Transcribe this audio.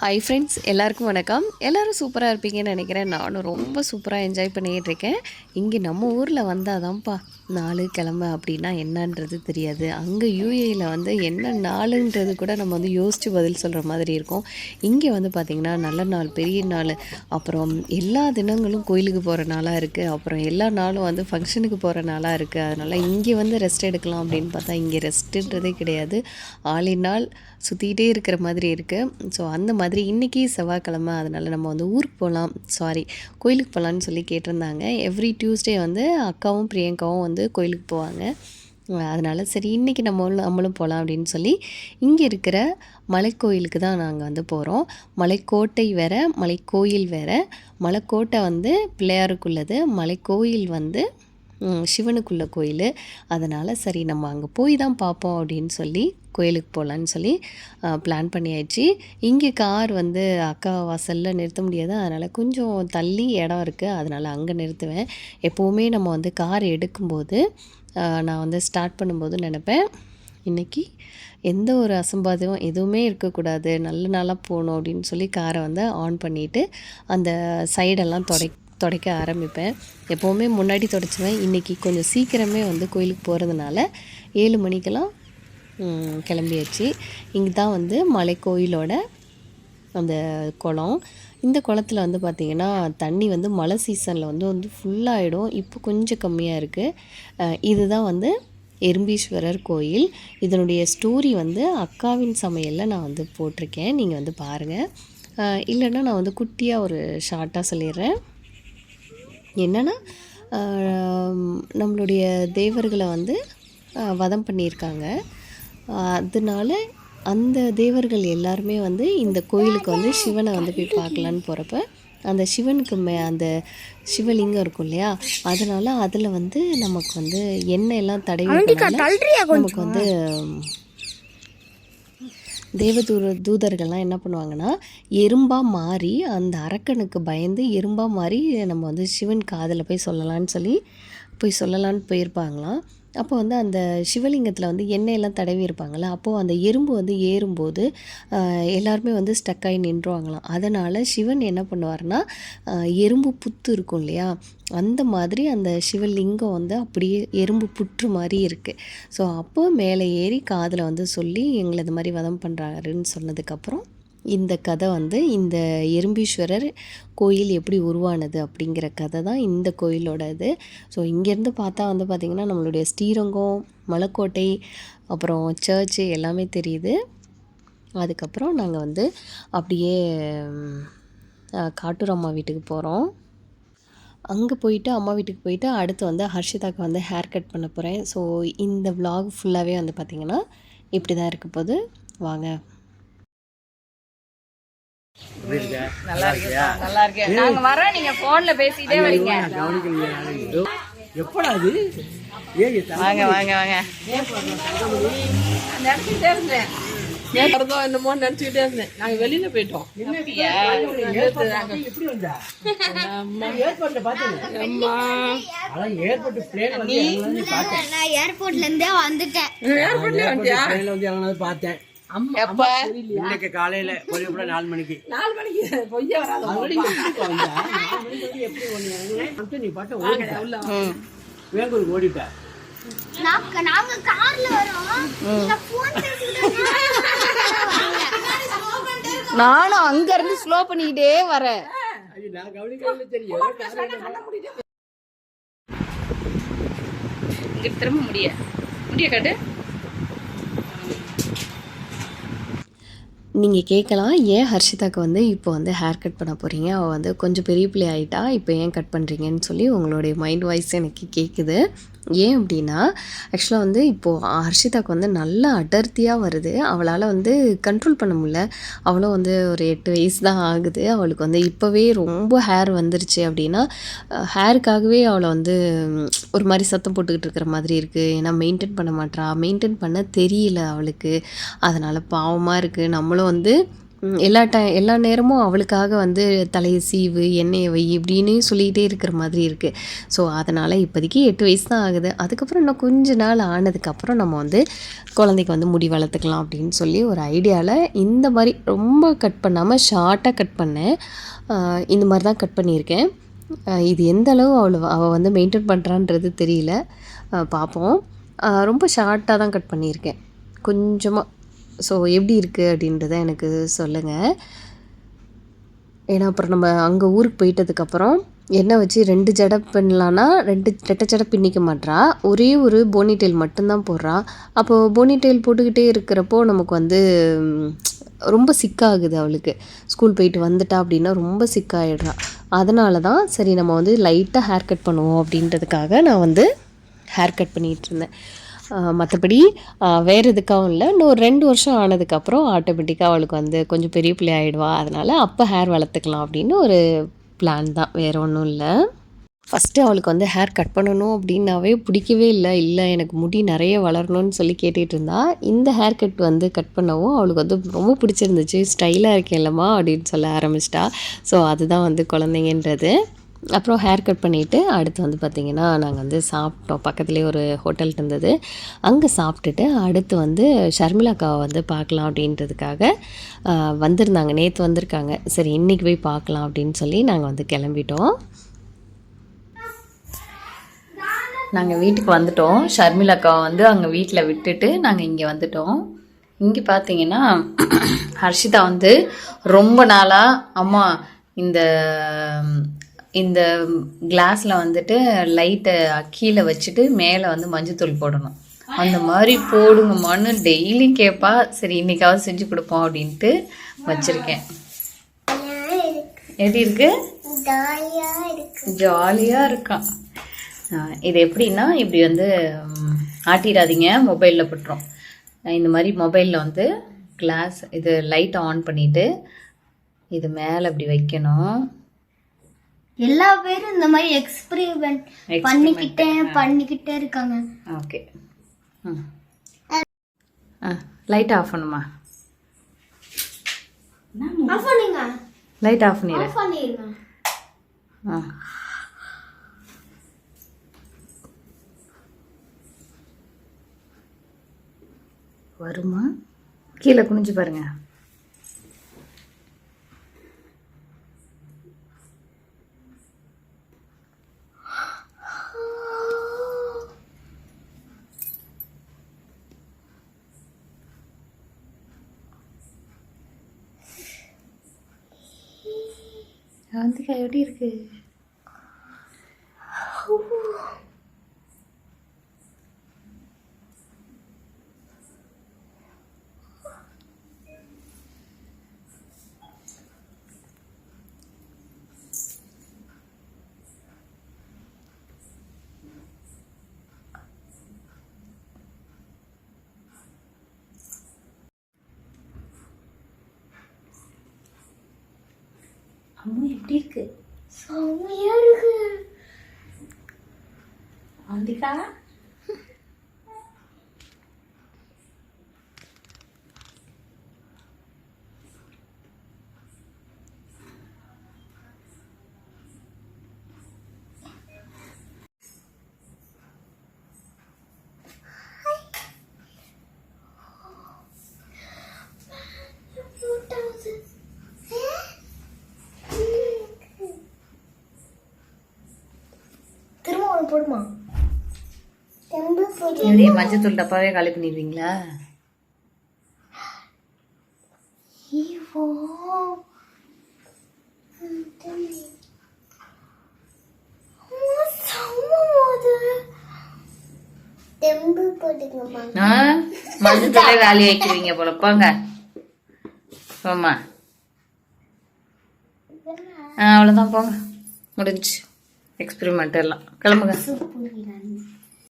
Hi friends எல்லாருக்கும் வணக்கம். எல்லோரும் சூப்பராக இருப்பீங்கன்னு நினைக்கிறேன். நானும் ரொம்ப சூப்பராக என்ஜாய் பண்ணிகிட்டு இருக்கேன். இங்கே நம்ம ஊரில் வந்தால் தான்ப்பா நாலு கிழமை அப்படின்னா என்னன்றது தெரியாது. அங்கே யூஏயில் வந்து என்ன நாளுன்றது கூட நம்ம வந்து யோசித்து பதில் சொல்கிற மாதிரி இருக்கும். இங்கே வந்து பார்த்திங்கன்னா நல்ல நாள் பெரிய நாள் அப்புறம் எல்லா தினங்களும் கோயிலுக்கு போகிற நாளாக இருக்குது அப்புறம் எல்லா நாளும் வந்து ஃபங்க்ஷனுக்கு போகிற நாளாக இருக்குது அதனால் இங்கே வந்து ரெஸ்ட் எடுக்கலாம் அப்படின்னு பார்த்தா இங்கே ரெஸ்ட்டுன்றதே கிடையாது. ஆளின் நாள் சுற்றிக்கிட்டே இருக்கிற மாதிரி இருக்குது ஸோ அந்த மாதிரி இன்றைக்கி செவ்வாய்க்கிழமை அதனால் நம்ம வந்து ஊருக்கு போகலாம் சாரி கோயிலுக்கு போகலான்னு சொல்லி கேட்டிருந்தாங்க. எவ்ரி டியூஸ்டே வந்து அக்காவும் பிரியங்காவும் வந்து கோயிலுக்கு போவாங்க. அதனால் சரி இன்றைக்கி நம்ம நம்மளும் போகலாம் அப்படின்னு சொல்லி இங்கே இருக்கிற மலைக்கோயிலுக்கு தான் நாங்கள் வந்து போகிறோம் மலைக்கோட்டை வேறு மலைக்கோயில் வேறு. மலைக்கோட்டை வந்து பிள்ளையாருக்குள்ளது. மலைக்கோயில் வந்து சிவனுக்குள்ள கோயில். அதனால் சரி நம்ம அங்கே போய் தான் பார்ப்போம் அப்படின்னு சொல்லி கோயிலுக்கு போகலான்னு சொல்லி பிளான் பண்ணியாச்சு. இங்கே கார் வந்து அக்கா வாசலில் நிறுத்த முடியாது. அதனால் கொஞ்சம் தள்ளி இடம் இருக்குது அதனால் அங்கே நிறுத்துவேன். எப்போவுமே நம்ம வந்து கார் எடுக்கும்போது நான் வந்து ஸ்டார்ட் பண்ணும்போது நினப்பேன் இன்றைக்கி எந்த ஒரு அசம்பாதம் எதுவுமே இருக்கக்கூடாது. நல்ல நாளாக போகணும் அப்படின்னு சொல்லி காரை வந்து ஆன் பண்ணிவிட்டு அந்த சைடெல்லாம் தொடக்கி துடைக்க ஆரம்பிப்பேன். எப்போவுமே முன்னாடி துடைச்சுவேன். இன்றைக்கி கொஞ்சம் சீக்கிரமே வந்து கோயிலுக்கு போகிறதுனால ஏழு மணிக்கெல்லாம் கிளம்பியாச்சு. இங்கே தான் வந்து மலை கோயிலோட அந்த குளம். இந்த குளத்தில் வந்து பார்த்திங்கன்னா தண்ணி வந்து மழை சீசனில் வந்து வந்து ஃபுல்லாகிடும் இப்போ கொஞ்சம் கம்மியாக இருக்குது இதுதான் வந்து எறும்பீஸ்வரர் கோயில். இதனுடைய ஸ்டோரி வந்து அக்காவின் சமையலில் நான் வந்து போட்டிருக்கேன். நீங்கள் வந்து பாருங்கள் இல்லைன்னா நான் வந்து குட்டியாக ஒரு ஷார்ட்டாக சொல்லிடுறேன். என்னென்னா நம்மளுடைய தேவர்களை வந்து வதம் பண்ணியிருக்காங்க. அதனால அந்த தேவர்கள் எல்லாருமே வந்து இந்த கோயிலுக்கு வந்து சிவனை வந்து போய் பார்க்கலான்னு போகிறப்ப அந்த சிவனுக்கு மே அந்த சிவலிங்கம் இருக்கும் இல்லையா? அதனால அதில் வந்து நமக்கு வந்து எண்ணெய் எல்லாம் தடவி நமக்கு வந்து தேவதூர தூதர்கள்லாம் என்ன பண்ணுவாங்கன்னா எறும்பாக மாறி அந்த அரக்கனுக்கு பயந்து எறும்பாக மாறி நம்ம வந்து சிவன் காதில் போய் சொல்லலான்னு சொல்லி போய் சொல்லலான்னு போயிருப்பாங்களாம். அப்போ வந்து அந்த சிவலிங்கத்தில் வந்து எண்ணெயெல்லாம் தடவி இருப்பாங்கள்ல அப்போது அந்த எறும்பு வந்து ஏறும்போது எல்லாருமே வந்து ஸ்டக்காகி நின்றுவாங்களாம். அதனால் சிவன் என்ன பண்ணுவார்னா எறும்பு புத்து இருக்கும் இல்லையா? அந்த மாதிரி அந்த சிவலிங்கம் வந்து அப்படியே எறும்பு புற்று மாதிரி இருக்குது ஸோ அப்போ மேலே ஏறி காதில் வந்து சொல்லி எங்களை இது மாதிரி வதம் பண்ணுறாருன்னு சொன்னதுக்கப்புறம் இந்த கதை வந்து இந்த எறும்பீஸ்வரர் கோயில் எப்படி உருவானது அப்படிங்கிற கதை தான் இந்த கோயிலோட இது ஸோ இங்கேருந்து பார்த்தா வந்து பார்த்திங்கன்னா நம்மளுடைய ஸ்ரீரங்கம் மலைக்கோட்டை அப்புறம் சர்ச்சு எல்லாமே தெரியுது. அதுக்கப்புறம் நாங்கள் வந்து அப்படியே காட்டூர் அம்மா வீட்டுக்கு போகிறோம் அங்கே போயிட்டு அம்மா வீட்டுக்கு போயிட்டு அடுத்து வந்து ஹர்ஷிதாக்கு வந்து ஹேர் கட் பண்ண போகிறேன் ஸோ இந்த விலாக் ஃபுல்லாகவே வந்து பார்த்திங்கன்னா இப்படி தான் இருக்க போது வாங்க. நல்லா இருக்கியா? நல்லா இருக்கேன். நாங்க வரோம் நீங்க போன்ல பேசிட்டே வரீங்க. எப்படா அது ஏய் வாங்க வாங்க வாங்க. நினைச்சுட்டே இருந்தேன் நேரம் என்னமோ நினைச்சுக்கிட்டே இருந்தேன். நாங்க வெளியில போயிட்டோம்? எப்படி ஏர்போர்ட்ல பார்த்தேன் அம்மா. அதான் ஏர்போர்ட் பிளேன் வந்து இறங்குனது பார்த்தேன். நான் ஏர்போர்ட்ல இருந்தே வந்துட்டேன். ஏர்போர்ட்ல வந்து பார்த்தேன். எப்ப? இன்னைக்கு காலையில கொல்லிப்புற நாலு மணிக்கு. நாலு மணிக்கு பொய்யா வராது எப்படி ஒண்ணு நீ பாட்ட ஓடிட்ட. வேங்கூருக்கு ஓடிட்ட. நாங்க நாங்க கார்ல வரோம். நீங்க போன் பேசிட்டு நானும் அங்க இருந்து ஸ்லோ பண்ணிக்கிட்டே வரேன். நான் தெரியும் இங்க திரும்ப முடிய. முடிய காட்டு. நீங்கள் கேட்கலாம் ஏன் ஹர்ஷிதாக்கு வந்து இப்போ வந்து ஹேர் கட் பண்ண போகிறீங்க அவள் வந்து கொஞ்சம் பெரிய பிள்ளை ஆகிட்டா இப்போ ஏன் கட் பண்ணுறீங்கன்னு சொல்லி உங்களுடைய மைண்ட் வாய்ஸ் எனக்கு கேட்குது ஏன் அப்படின்னா ஆக்சுவலாக வந்து இப்போது ஹர்ஷிதாக்கு வந்து நல்லா அடர்த்தியாக வருது. அவளால் வந்து கண்ட்ரோல் பண்ண முடியல. அவளும் வந்து ஒரு எட்டு வயசு தான் ஆகுது. அவளுக்கு வந்து இப்போவே ரொம்ப ஹேர் வந்துருச்சு அப்படின்னா ஹேருக்காகவே அவளை வந்து ஒரு மாதிரி சத்தம் போட்டுக்கிட்டு இருக்கிற மாதிரி இருக்குது ஏன்னா மெயின்டைன் பண்ண மாட்டா மெயின்டைன் பண்ண தெரியல அவளுக்கு. அதனால் பாவமாக இருக்குது நம்மளும் வந்து எல்லா டை எல்லா நேரமும் அவளுக்காக வந்து தலையை சீவு எண்ணெயை வை இப்படின்னு சொல்லிகிட்டே இருக்கிற மாதிரி இருக்குது ஸோ அதனால் இப்போதைக்கு எட்டு வயசு தான் ஆகுது. அதுக்கப்புறம் இன்னும் கொஞ்ச நாள் ஆனதுக்கப்புறம் நம்ம வந்து குழந்தைக்கு வந்து முடி வளர்த்துக்கலாம் அப்படின்னு சொல்லி ஒரு ஐடியாவில் இந்த மாதிரி ரொம்ப கட் பண்ணாமல் ஷார்ட்டாக கட் பண்ணேன் இந்த மாதிரி தான் கட் பண்ணியிருக்கேன். இது எந்த அளவு அவள் அவள் வந்து மெயின்டைன் பண்ணுறான்றது தெரியல. பார்ப்போம் ரொம்ப ஷார்ட்டாக தான் கட் பண்ணியிருக்கேன். கொஞ்சமாக ஸோ எப்படி இருக்குது அப்படின்றத எனக்கு சொல்லுங்கள் ஏன்னா அப்புறம் நம்ம அங்கே ஊருக்கு போயிட்டதுக்கப்புறம் எண்ணெய் வச்சு ரெண்டு ஜடை பின்னலான்னா ரெண்டு ரெட்டை ஜடை பின்னிக்க மாட்றா. ஒரே ஒரு போனிடெயில் மட்டும்தான் போடுறா. அப்போது போனிடெயில் போட்டுக்கிட்டே இருக்கிறப்போ நமக்கு வந்து ரொம்ப சிக்காகுது அவளுக்கு. ஸ்கூல் போயிட்டு வந்துட்டா அப்படின்னா ரொம்ப சிக்காகிடுறா அதனால தான் சரி நம்ம வந்து லைட்டாக ஹேர் கட் பண்ணுவோம் அப்படின்றதுக்காக நான் வந்து ஹேர் கட் பண்ணிகிட்டு இருந்தேன். மற்றபடி வேறு எதுக்காகவும் இல்லை. இன்னும் ஒரு ரெண்டு வருஷம் ஆனதுக்கப்புறம் ஆட்டோமேட்டிக்காக அவளுக்கு வந்து கொஞ்சம் பெரிய பிள்ளை ஆகிடுவா அதனால் அப்போ ஹேர் வளர்த்துக்கலாம் அப்படின்னு ஒரு பிளான் தான். வேறு ஒன்றும் இல்லை. ஃபஸ்ட்டு அவளுக்கு வந்து ஹேர் கட் பண்ணணும் அப்படின்னாவே பிடிக்கவே இல்லை. இல்லை எனக்கு முடி நிறைய வளரணும்னு சொல்லி கேட்டுகிட்டு இருந்தா. இந்த ஹேர் கட் வந்து கட் பண்ணவும் அவளுக்கு வந்து ரொம்ப பிடிச்சிருந்துச்சு. ஸ்டைலாக இருக்கேன்லம்மா அப்படின்னு சொல்ல ஆரம்பிச்சிட்டா. ஸோ அதுதான் வந்து குழந்தைங்கன்றது. அப்புறம் ஹேர் கட் பண்ணிவிட்டு அடுத்து வந்து பார்த்திங்கன்னா நாங்கள் வந்து சாப்பிட்டோம். பக்கத்துலேயே ஒரு ஹோட்டல் இருந்தது. அங்கே சாப்பிட்டுட்டு அடுத்து வந்து ஷர்மிளாக்காவை வந்து பார்க்கலாம் அப்படின்றதுக்காக வந்திருந்தாங்க. நேற்று வந்திருக்காங்க. சரி இன்றைக்கி போய் பார்க்கலாம் அப்படின்னு சொல்லி நாங்கள் வந்து கிளம்பிட்டோம். நாங்கள் வீட்டுக்கு வந்துட்டோம். ஷர்மிளாக்காவை வந்து அங்கே வீட்டில் விட்டுட்டு நாங்கள் இங்கே வந்துட்டோம். இங்கே பார்த்தீங்கன்னா ஹர்ஷிதா வந்து ரொம்ப நாளாக அம்மா இந்த இந்த கிளாஸில் வந்துட்டு லைட்டை கீழே வச்சுட்டு மேலே வந்து மஞ்சத்தூள் போடணும். அந்த மாதிரி போடுங்கம்மான்னு டெய்லி கேட்பா சரி இன்னைக்காவது செஞ்சு கொடுப்போம் அப்படின்ட்டு வச்சுருக்கேன். எப்படி இருக்கு? ஜாலியாக இருக்கான் இது எப்படின்னா இப்படி வந்து ஆட்டிடாதீங்க. மொபைலில் பட்டுரும். இந்த மாதிரி மொபைலில் வந்து கிளாஸ் இது லைட்டை ஆன் பண்ணிவிட்டு இது மேலே இப்படி வைக்கணும். எல்லா பேரும் இந்த மாதிரி எக்ஸ்பெரிமெண்ட் பண்ணிக்கிட்டே பண்ணிக்கிட்டே இருக்காங்க. ஓகே லைட் ஆஃப் பண்ணுமா? ஆஃப் பண்ணுங்க லைட் ஆஃப் பண்ணிடு ஆஃப் பண்ணிருங்க. ஆ. வருமா? கீழே குனிஞ்சு பாருங்க. அவந்திகா எப்படி இருக்கு. அம்மு எப்படி இருக்கு. செம்மையா இருக்கு. அவந்திகா திரும்ப ஒன்று போடுமா? எப்படி மஞ்சத்தூள் டப்பாவே காலி பண்ணிடுவீங்களா? மஞ்சத்தூளே வேலி வைக்கிறீங்க போல. போங்க. போம்மா. ஆ அவ்வளோதான் போங்க. முடிஞ்சு எக்ஸ்பெரிமெண்ட் எல்லாம். கிளம்புங்க.